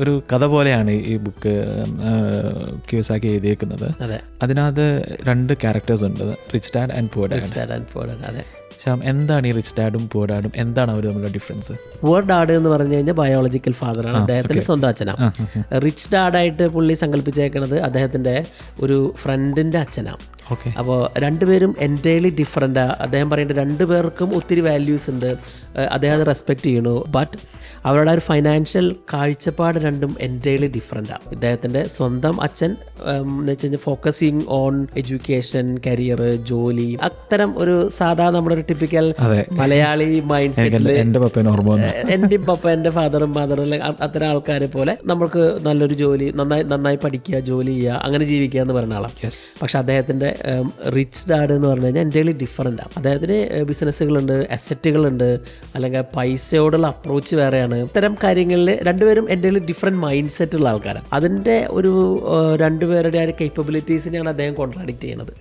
ഒരു കഥ പോലെയാണ് ഈ ബുക്ക് ക്യൂസാക്കി എഴുതിയേക്കുന്നത്. അതെ. അതിനകത്ത് രണ്ട് ക്യാരക്ടേഴ്സ് ഉണ്ട്. Rich dad and poor dad dad and poor dad അതെ. ശ്യാം എന്താണ് ഈ റിച്ച് ഡാഡും പുവർ ഡാഡും എന്താണ് അവർ തമ്മിലുള്ള ഡിഫറൻസ് പുവർ ഡാഡ് എന്ന് പറഞ്ഞു കഴിഞ്ഞാൽ ബയോളജിക്കൽ ഫാദറാണ് അദ്ദേഹത്തിന്റെ സ്വന്തം അച്ഛനാണ് റിച്ച് ഡാഡായിട്ട് പുള്ളി സങ്കല്പിച്ചേക്കുന്നത് അദ്ദേഹത്തിന്റെ ഒരു ഫ്രണ്ടിന്റെ അച്ഛനാണ് ഓക്കെ അപ്പോൾ രണ്ടുപേരും എന്റയർലി ഡിഫറെന്റാണ് അദ്ദേഹം പറയുന്നത് രണ്ടുപേർക്കും ഒത്തിരി വാല്യൂസ് ഉണ്ട്. അദ്ദേഹത്തെ റെസ്പെക്റ്റ് ചെയ്യണു. ബട്ട് അവരുടെ ഒരു ഫൈനാൻഷ്യൽ കാഴ്ചപ്പാട് രണ്ടും എന്റയർലി ആണ് ഇദ്ദേഹത്തിന്റെ സ്വന്തം അച്ഛൻ എന്ന് വെച്ച് കഴിഞ്ഞാൽ ഫോക്കസിങ് ഓൺ എഡ്യൂക്കേഷൻ കരിയർ ജോലി അത്തരം ഒരു സാധാ നമ്മുടെ ഒരു ടിപ്പിക്കൽ. മലയാളി മൈൻഡ് സെറ്റിൽ എന്റെ- എന്റെ പപ്പ എന്റെ ഫാദറും മദറും അത്തരം ആൾക്കാരെ പോലെ നമുക്ക് നല്ലൊരു ജോലി നന്നായി നന്നായി പഠിക്കുക ജോലി ചെയ്യുക അങ്ങനെ ജീവിക്കുക എന്ന് പറഞ്ഞ ആളാണ്. പക്ഷെ അദ്ദേഹത്തിന്റെ റിച്ച് ഡാഡ് എന്ന് പറഞ്ഞു കഴിഞ്ഞാൽ എന്റെ ഡിഫറെന്റ് ആണ് അദ്ദേഹത്തിന് ബിസിനസ്സുകളുണ്ട് അസറ്റുകളുണ്ട് അല്ലെങ്കിൽ പൈസയോടുള്ള അപ്രോച്ച് വേറെയാണ് ഇത്തരം കാര്യങ്ങളിൽ രണ്ടുപേരും എന്റെ ഡിഫറെന്റ് മൈൻഡ് സെറ്റുള്ള ആൾക്കാരാണ് അതിന്റെ ഒരു രണ്ടുപേരുടെ ആ ഒരു കേപ്പബിലിറ്റീസിനെയാണ് അദ്ദേഹം കോൺട്രാഡിക്റ്റ് ചെയ്യണത്.